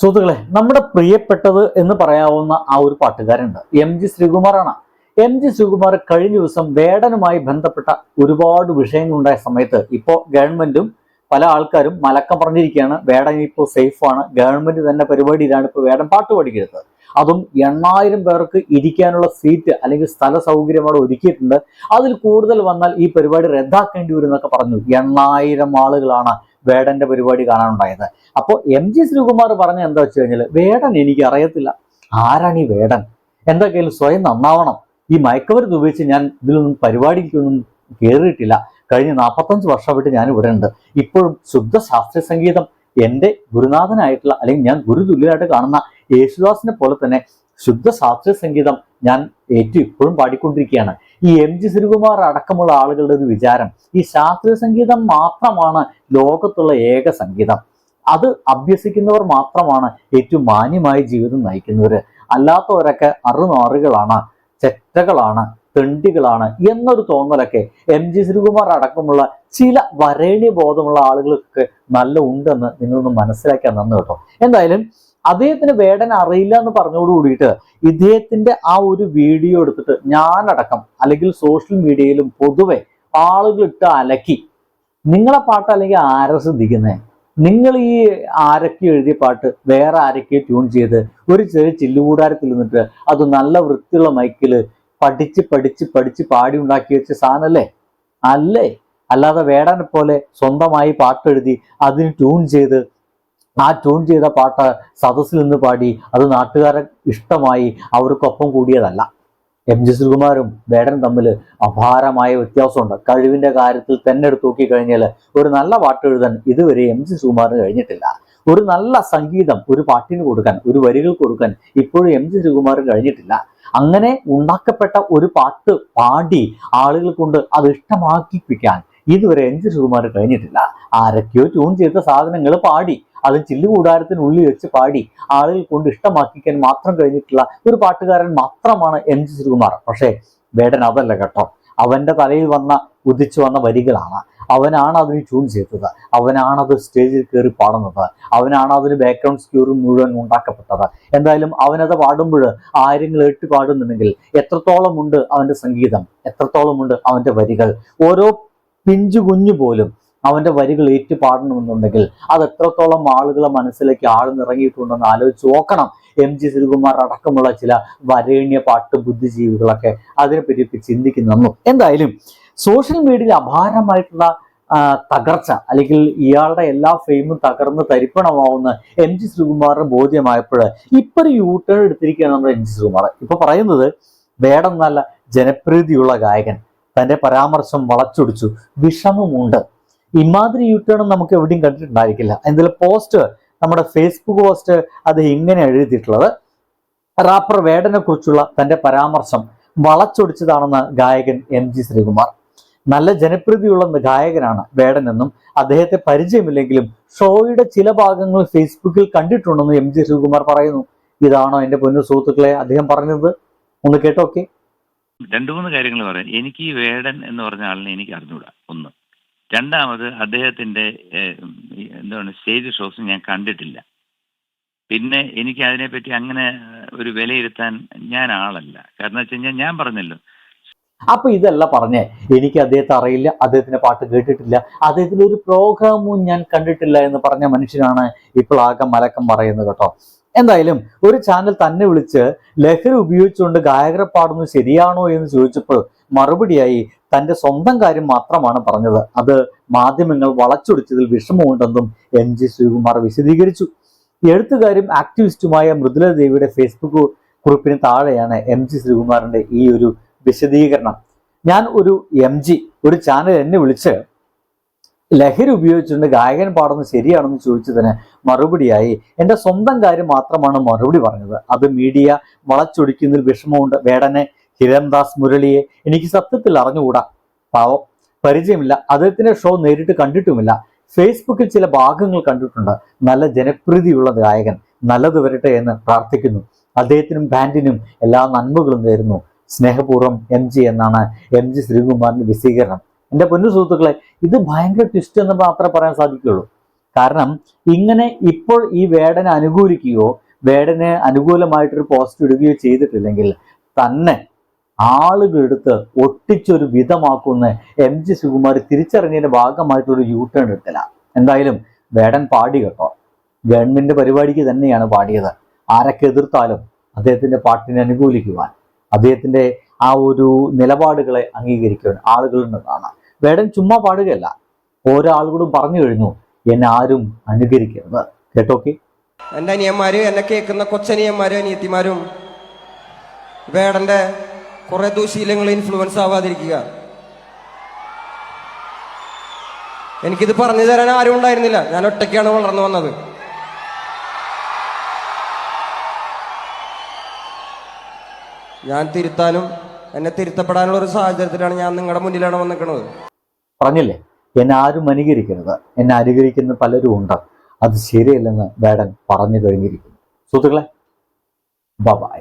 സുഹൃത്തുക്കളെ നമ്മുടെ പ്രിയപ്പെട്ടത് എന്ന് പറയാവുന്ന ആ ഒരു പാട്ടുകാരുണ്ട് എം ജി ശ്രീകുമാറാണ്. എം ജി ശ്രീകുമാർ കഴിഞ്ഞ ദിവസം വേടനുമായി ബന്ധപ്പെട്ട ഒരുപാട് വിഷയങ്ങളുണ്ടായ സമയത്ത് ഇപ്പോൾ ഗവൺമെന്റും പല ആൾക്കാരും മലക്കം പറഞ്ഞിരിക്കുകയാണ് വേടൻ ഇപ്പോൾ സേഫാണ് ഗവൺമെന്റ് തന്നെ പരിപാടിയിലാണ് ഇപ്പോൾ വേടൻ പാട്ട് പഠിക്കരുത് അതും എണ്ണായിരം പേർക്ക് ഇരിക്കാനുള്ള സീറ്റ് അല്ലെങ്കിൽ സ്ഥല സൗകര്യം അവിടെ ഒരുക്കിയിട്ടുണ്ട്. അതിൽ കൂടുതൽ വന്നാൽ ഈ പരിപാടി റദ്ദാക്കേണ്ടി വരും എന്നൊക്കെ പറഞ്ഞു. എണ്ണായിരം ആളുകളാണ് വേടന്റെ പരിപാടി കാണാനുണ്ടായത്. അപ്പോൾ എം ജി ശ്രീകുമാർ പറഞ്ഞ എന്താ വെച്ച് കഴിഞ്ഞാൽ വേടൻ എനിക്ക് അറിയത്തില്ല ആരാണ് ഈ വേടൻ? എന്തൊക്കെയാലും സ്വയം നന്നാവണം. ഈ മയക്കമരുന്ന് ഉപയോഗിച്ച് ഞാൻ ഇതിലൊന്നും പരിപാടിക്കൊന്നും കയറിയിട്ടില്ല കഴിഞ്ഞ നാൽപ്പത്തഞ്ച് വർഷമായിട്ട് ഞാൻ ഇവിടെ ഉണ്ട്. ഇപ്പോഴും ശുദ്ധ ശാസ്ത്രീയ സംഗീതം എന്റെ ഗുരുനാഥനായിട്ടുള്ള അല്ലെങ്കിൽ ഞാൻ ഗുരുതുല്യനായിട്ട് കാണുന്ന യേശുദാസിനെ പോലെ തന്നെ ശുദ്ധ ശാസ്ത്രീയ സംഗീതം ഞാൻ ഏറ്റവും ഇപ്പോഴും പാടിക്കൊണ്ടിരിക്കുകയാണ്. ഈ എം ജി ശ്രീകുമാർ അടക്കമുള്ള ആളുകളുടെ ഒരു വിചാരം ഈ ശാസ്ത്രീയ സംഗീതം മാത്രമാണ് ലോകത്തുള്ള ഏക സംഗീതം. അത് അഭ്യസിക്കുന്നവർ മാത്രമാണ് ഏറ്റവും മാന്യമായി ജീവിതം നയിക്കുന്നവര്. അല്ലാത്തവരൊക്കെ അറുനാറുകളാണ് ചെറ്റകളാണ് തെണ്ടികളാണ് എന്നൊരു തോന്നലൊക്കെ എം ജി ശ്രീകുമാർ അടക്കമുള്ള ചില വരേണ്യ ബോധമുള്ള ആളുകൾക്ക് നല്ല ഉണ്ടെന്ന് നിങ്ങളൊന്ന് മനസ്സിലാക്കാൻ നന്ന് കേട്ടോ. എന്തായാലും അദ്ദേഹത്തിന് വേടൻ അറിയില്ല എന്ന് പറഞ്ഞോട് കൂടിയിട്ട് ഇദ്ദേഹത്തിന്റെ ആ ഒരു വീഡിയോ എടുത്തിട്ട് ഞാനടക്കം അല്ലെങ്കിൽ സോഷ്യൽ മീഡിയയിലും പൊതുവെ ആളുകൾ ഇട്ട് അലക്കി. നിങ്ങളെ പാട്ട് അല്ലെങ്കിൽ ആരെ ശ്രദ്ധിക്കുന്നേ? നിങ്ങൾ ഈ ആരൊക്കെ എഴുതിയ പാട്ട് വേറെ ആരൊക്കെ ട്യൂൺ ചെയ്ത്? ഒരു ചെറിയ ചില്ലുകൂടാരത്തിൽ നിന്നിട്ട് അത് നല്ല വൃത്തിയുള്ള മൈക്കിൽ പഠിച്ച് പഠിച്ച് പഠിച്ച് പാടി ഉണ്ടാക്കി വെച്ച സാധനല്ലേ? അല്ലേ? അല്ലാതെ വേടനെ പോലെ സ്വന്തമായി പാട്ടെഴുതി അതിന് ട്യൂൺ ചെയ്ത് ആ ട്യൂൺ ചെയ്ത പാട്ട് സദസ്സിൽ നിന്ന് പാടി അത് നാട്ടുകാരെ ഇഷ്ടമായി അവർക്കൊപ്പം കൂടിയതല്ല. എം ജി ശ്രീകുമാരും വേടൻ തമ്മിൽ അപാരമായ വ്യത്യാസമുണ്ട്. കഴിവിന്റെ കാര്യത്തിൽ തന്നെ എടുത്ത് നോക്കിക്കഴിഞ്ഞാൽ ഒരു നല്ല പാട്ട് എഴുതാൻ ഇതുവരെ എം ജി ശ്രീകുമാറിന് കഴിഞ്ഞിട്ടില്ല. ഒരു നല്ല സംഗീതം ഒരു പാട്ടിന് കൊടുക്കാൻ ഒരു വരികൾ കൊടുക്കാൻ ഇപ്പോഴും എം ജി ശ്രീകുമാറിന് കഴിഞ്ഞിട്ടില്ല. അങ്ങനെ ഉണ്ടാക്കപ്പെട്ട ഒരു പാട്ട് പാടി ആളുകൾ കൊണ്ട് അത് ഇഷ്ടമാക്കിപ്പിക്കാൻ ഇതുവരെ എം ജി ശ്രീകുമാർ കഴിഞ്ഞിട്ടില്ല. ആരൊക്കെയോ ട്യൂൺ ചെയ്ത സാധനങ്ങൾ പാടി. അത് ചില്ലുകൂടാരത്തിനുള്ളിൽ വെച്ച് പാടി ആളുകൾ കൊണ്ട് ഇഷ്ടമാക്കിക്കാൻ മാത്രം കഴിഞ്ഞിട്ടുള്ള ഒരു പാട്ടുകാരൻ മാത്രമാണ് എം ജി ശ്രീകുമാർ. പക്ഷേ വേടൻ അതല്ല കേട്ടോ. അവന്റെ തലയിൽ വന്ന ഉദിച്ചു വന്ന വരികളാണ്. അവനാണ് അതിന് ട്യൂൺ ചെയ്തത്. അവനാണ് അത് സ്റ്റേജിൽ കയറി പാടുന്നത്. അവനാണ് അതിന് ബാക്ക്ഗ്രൗണ്ട് സ്ക്യൂർ മുഴുവൻ ഉണ്ടാക്കപ്പെട്ടത്. എന്തായാലും അവനത് പാടുമ്പോൾ ആരും ഏട്ട് പാടുന്നുണ്ടെങ്കിൽ എത്രത്തോളമുണ്ട് അവന്റെ സംഗീതം? എത്രത്തോളമുണ്ട് അവന്റെ വരികൾ? ഓരോ പിഞ്ചു കുഞ്ഞു പോലും അവന്റെ വരികൾ ഏറ്റു പാടണമെന്നുണ്ടെങ്കിൽ അത് എത്രത്തോളം ആളുകളെ മനസ്സിലേക്ക് ആഴ്ന്നിറങ്ങിയിട്ടുണ്ടെന്ന് ആലോചിച്ച് നോക്കണം. എം ജി ശ്രീകുമാർ അടക്കമുള്ള ചില വരേണ്യ പാട്ട് ബുദ്ധിജീവികളൊക്കെ അതിനെപ്പറ്റിയൊക്കെ ചിന്തിക്കുന്നു എന്തായാലും സോഷ്യൽ മീഡിയയിൽ അപാരമായിട്ടുള്ള തകർച്ച അല്ലെങ്കിൽ ഇയാളുടെ എല്ലാ ഫെയിമും തകർന്ന് തരിപ്പണമാവുന്ന എം ജി ശ്രീകുമാറിന് ബോധ്യമായപ്പോൾ ഇപ്പൊ ഒരു യൂട്ടേൺ ടേൺ എടുത്തിരിക്കുകയാണ് നമ്മുടെ എം ജി ശ്രീകുമാർ. ഇപ്പൊ പറയുന്നത് വേടം നല്ല ജനപ്രീതിയുള്ള ഗായകൻ. തന്റെ പരാമർശം വളച്ചൊടിച്ചു. വിഷമമുണ്ട്. ഇമാതിരി യൂട്ടേണും നമുക്ക് എവിടെയും കണ്ടിട്ടുണ്ടായിരിക്കില്ല. എന്തെങ്കിലും പോസ്റ്റ് നമ്മുടെ ഫേസ്ബുക്ക് പോസ്റ്റ് അത് ഇങ്ങനെ എഴുതിയിട്ടുള്ളത്. റാപ്പർ വേടനെ കുറിച്ചുള്ള തന്റെ പരാമർശം വളച്ചൊടിച്ചതാണെന്ന് ഗായകൻ എം ജി ശ്രീകുമാർ. നല്ല ജനപ്രീതിയുള്ള ഗായകനാണ് വേടനെന്നും അദ്ദേഹത്തെ പരിചയമില്ലെങ്കിലും ഷോയുടെ ചില ഭാഗങ്ങൾ ഫേസ്ബുക്കിൽ കണ്ടിട്ടുണ്ടെന്ന് എം ജി ശ്രീകുമാർ പറയുന്നു. ഇതാണോ എന്റെ പൊന്നു സുഹൃത്തുക്കളെ അദ്ദേഹം പറഞ്ഞത്? ഒന്ന് കേട്ടോക്കെ. രണ്ടു മൂന്ന് കാര്യങ്ങൾ പറയാം. എനിക്ക് ഈ വേടൻ എന്ന് പറഞ്ഞ ആളിനെ എനിക്ക് അറിഞ്ഞൂടാ. ഒന്ന് രണ്ടാമത് അദ്ദേഹത്തിന്റെ എന്താണ് സ്റ്റേജ് ഷോസ് ഞാൻ കണ്ടിട്ടില്ല. പിന്നെ എനിക്ക് അതിനെപ്പറ്റി അങ്ങനെ ഒരു വിലയിരുത്താൻ ഞാൻ ആളല്ല. കാരണം വെച്ച് കഴിഞ്ഞാൽ ഞാൻ പറഞ്ഞല്ലോ. അപ്പൊ ഇതല്ല പറഞ്ഞേ. എനിക്ക് അദ്ദേഹത്തെ അറിയില്ല അദ്ദേഹത്തിന്റെ പാട്ട് കേട്ടിട്ടില്ല. അദ്ദേഹത്തിന്റെ ഒരു പ്രോഗ്രാമും ഞാൻ കണ്ടിട്ടില്ല എന്ന് പറഞ്ഞ മനുഷ്യനാണ് ഇപ്പോൾ ആകെ മലക്കം പറയുന്നത് കേട്ടോ. എന്തായാലും ഒരു ചാനൽ തന്നെ വിളിച്ച് ലഹരി ഉപയോഗിച്ചുകൊണ്ട് ഗായകരെ പാടുന്നത് ശരിയാണോ എന്ന് ചോദിച്ചപ്പോൾ മറുപടിയായി തന്റെ സ്വന്തം കാര്യം മാത്രമാണ് പറഞ്ഞത്. അത് മാധ്യമങ്ങൾ വളച്ചൊടിച്ചതിൽ വിഷമമുണ്ടെന്നും എം ജി ശ്രീകുമാർ വിശദീകരിച്ചു. എഴുത്തുകാരും ആക്ടിവിസ്റ്റുമായ മൃദുല ദേവിയുടെ ഫേസ്ബുക്ക് കുറിപ്പിന് താഴെയാണ് എം ജി ശ്രീകുമാറിന്റെ ഈ ഒരു വിശദീകരണം. ഞാൻ ഒരു എം ജി ഒരു ചാനൽ എന്നെ വിളിച്ച് ലഹരി ഉപയോഗിച്ചുകൊണ്ട് ഗായകൻ പാടുന്നത് ശരിയാണെന്ന് ചോദിച്ചതിന് മറുപടിയായി എന്റെ സ്വന്തം കാര്യം മാത്രമാണ് മറുപടി പറഞ്ഞത്. അത് മീഡിയ വളച്ചൊടിക്കുന്നതിൽ വിഷമമുണ്ട്. വേടനെ ഹിരൺദാസ് മുരളിയെ എനിക്ക് സത്യത്തിൽ അറിഞ്ഞുകൂടാ? പാവം. പരിചയമില്ല. അദ്ദേഹത്തിന്റെ ഷോ നേരിട്ട് കണ്ടിട്ടുമില്ല. ഫേസ്ബുക്കിൽ ചില ഭാഗങ്ങൾ കണ്ടിട്ടുണ്ട്. നല്ല ജനപ്രീതിയുള്ള ഗായകൻ. നല്ലത് വരട്ടെ എന്ന് പ്രാർത്ഥിക്കുന്നു. അദ്ദേഹത്തിനും ബാൻഡിനും എല്ലാ നന്മകളും നേരുന്നു. സ്നേഹപൂർവം എം ജി എന്നാണ് എം ജി ശ്രീകുമാറിന്റെ വിശദീകരണം എന്റെ പൊന്നു സുഹൃത്തുക്കളെ ഇത് ഭയങ്കര ട്വിസ്റ്റ് എന്ന് മാത്രമേ പറയാൻ സാധിക്കുകയുള്ളൂ. കാരണം ഇങ്ങനെ ഇപ്പോൾ ഈ വേടനെ അനുകൂലിക്കുകയോ വേടന് അനുകൂലമായിട്ടൊരു പോസ്റ്റ് ഇടുകയോ ചെയ്തിട്ടില്ലെങ്കിൽ തന്നെ ആളുകളെടുത്ത് ഒട്ടിച്ചൊരു വിധമാക്കുന്ന എം ജി സുകുമാർ തിരിച്ചറിഞ്ഞതിന്റെ ഭാഗമായിട്ടൊരു യൂ ടേൺ എടുത്തില്ല എന്തായാലും വേടൻ പാടി കേട്ടോ. ഗവൺമെന്റ് പരിപാടിക്ക് തന്നെയാണ് പാടിയത്. ആരൊക്കെ എതിർത്താലും അദ്ദേഹത്തിന്റെ പാട്ടിനെ അനുകൂലിക്കുവാൻ അദ്ദേഹത്തിന്റെ ആ ഒരു നിലപാടുകളെ അംഗീകരിക്കുവാൻ ആളുകളുണ്ടെന്നാണ് വേടൻ ചുമ്മാ പാടുകയല്ല ഓരോ പറഞ്ഞു കഴിഞ്ഞു എന്നെ ആരും അനുകരിക്കരുത്. കേട്ടോക്കെ? എന്റെ അനിയന്മാര് എന്നെ കേൾക്കുന്ന കൊച്ചനിയന്മാരും അനിയത്തിമാരും വേടന്റെ കുറെ ദുശീലങ്ങൾ ഇൻഫ്ലുവൻസ് ആവാതിരിക്കുക. എനിക്കിത് പറഞ്ഞു തരാൻ ആരും ഉണ്ടായിരുന്നില്ല. ഞാൻ ഒറ്റയ്ക്കാണ് വളർന്നു വന്നത്. ഞാൻ തിരുത്താനും എന്നെ തിരുത്തപ്പെടാനുള്ള ഒരു സാഹചര്യത്തിലാണ് ഞാൻ നിങ്ങളുടെ മുന്നിലാണ് വന്നിരിക്കുന്നത്. പറഞ്ഞില്ലേ? എന്നെ ആരും അനുകരിക്കരുത്. എന്നെ അനുകരിക്കുന്ന പലരും ഉണ്ട്. അത് ശരിയല്ലെന്ന് വേടൻ പറഞ്ഞു കഴിഞ്ഞിരിക്കുന്നു. സുഹൃത്തുക്കളെ ബൈ